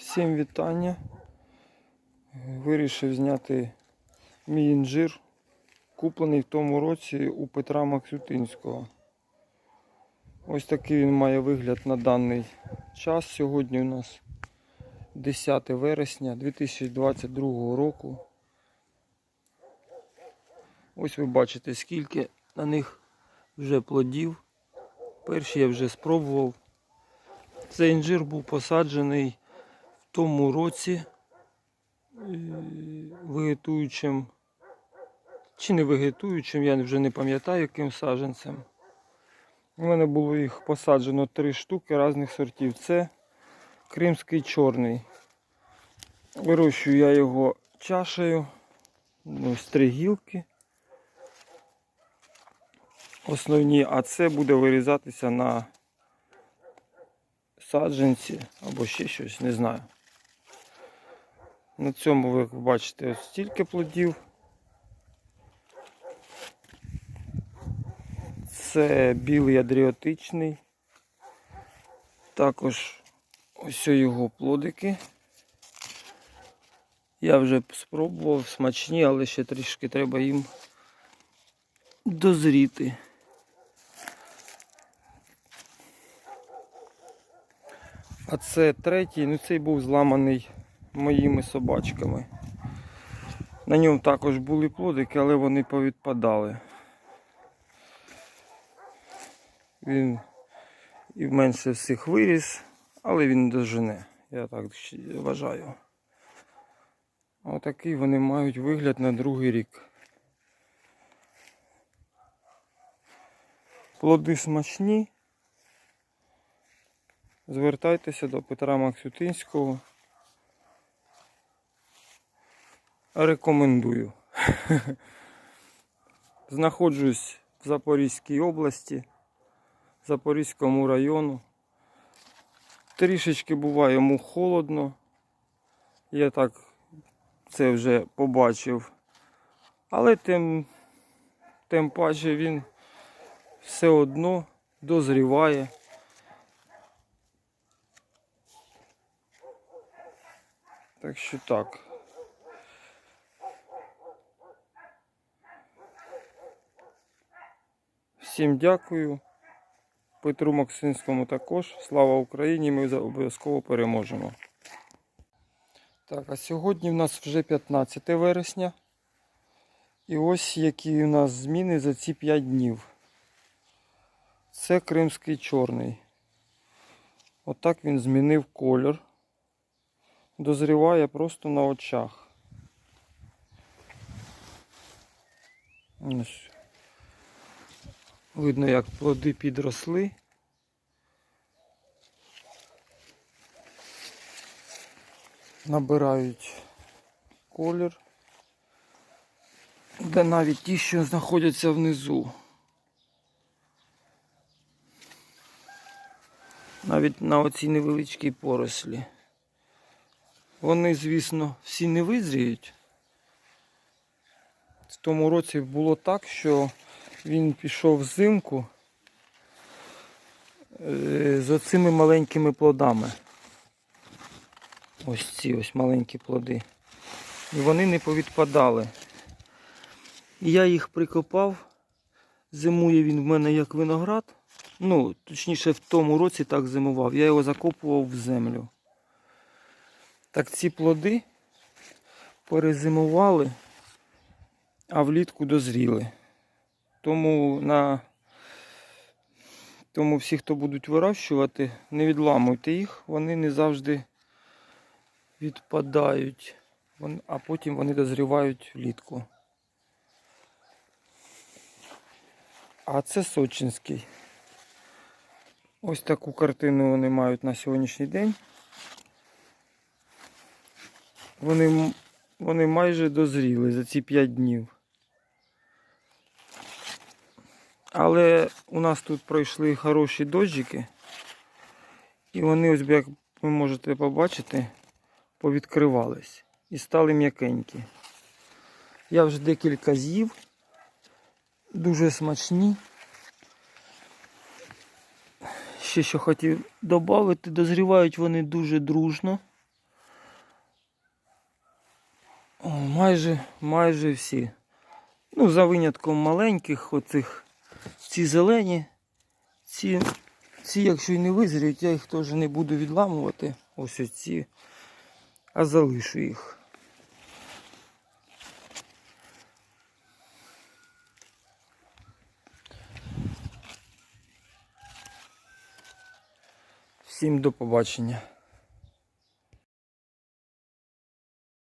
Всім вітання. Вирішив зняти мій інжир, куплений в тому році у Петра Максютинського. Ось такий він має вигляд на даний час. Сьогодні у нас 10 вересня 2022 року. Ось ви бачите, скільки на них вже плодів. Перші я вже спробував. Цей інжир був посаджений тому році е, вегетуючим, чи не вегетуючим, я вже не пам'ятаю, яким саджанцем. У мене було їх посаджено три штуки різних сортів. Це кримський чорний. Вирощую я його чашею, ну, з три гілки. Основні, а це буде вирізатися на саджанці або ще щось, не знаю. На цьому ви бачите ось стільки плодів. Це білий адріотичний. Також ось його плодики. Я вже спробував смачні, але ще трішки треба їм дозріти. А це третій, ну цей був зламаний моїми собачками. На ньому також були плодики, але вони повідпадали. Він і менше всіх виріс, але він дожене, я так вважаю. Отакий вони мають вигляд на другий рік. Плоди смачні. Звертайтеся до Петра Максютинського. Рекомендую. Знаходжусь в Запорізькій області, Запорізькому району. Трішечки буває йому холодно. Я так це вже побачив. Але тим, тим паче він все одно дозріває. Так що так. Всім дякую. Петру Максинському також. Слава Україні! Ми обов'язково переможемо. Так, а сьогодні в нас вже 15 вересня. І ось які у нас зміни за ці 5 днів. Це кримський чорний. Отак він змінив колір дозріває просто на очах. Ось. Видно, як плоди підросли. Набирають колір, де навіть ті, що знаходяться внизу. Навіть на оцій невеличкій порослі. Вони, звісно, всі не визріють. В тому році було так, що він пішов взимку е, з оцими маленькими плодами. Ось ці ось маленькі плоди. І вони не повідпадали. І я їх прикопав. Зимує він в мене як виноград. Ну, точніше, в тому році так зимував. Я його закопував в землю. Так ці плоди перезимували, а влітку дозріли. Тому на тому всі, хто будуть вирощувати, не відламуйте їх, вони не завжди відпадають, а потім вони дозрівають влітку. А це сочинський. Ось таку картину вони мають на сьогоднішній день. Вони, вони майже дозріли за ці 5 днів. Але у нас тут пройшли хороші дощики. І вони, ось як ви можете побачити, повідкривались і стали м'якенькі. Я вже декілька з'їв, дуже смачні. Ще що хотів додати, дозрівають вони дуже дружно. О, майже, майже всі. Ну, за винятком маленьких, оцих ці зелені. Ці, ці, якщо й не визріють, я їх теж не буду відламувати. Ось оці. А залишу їх. Всім до побачення.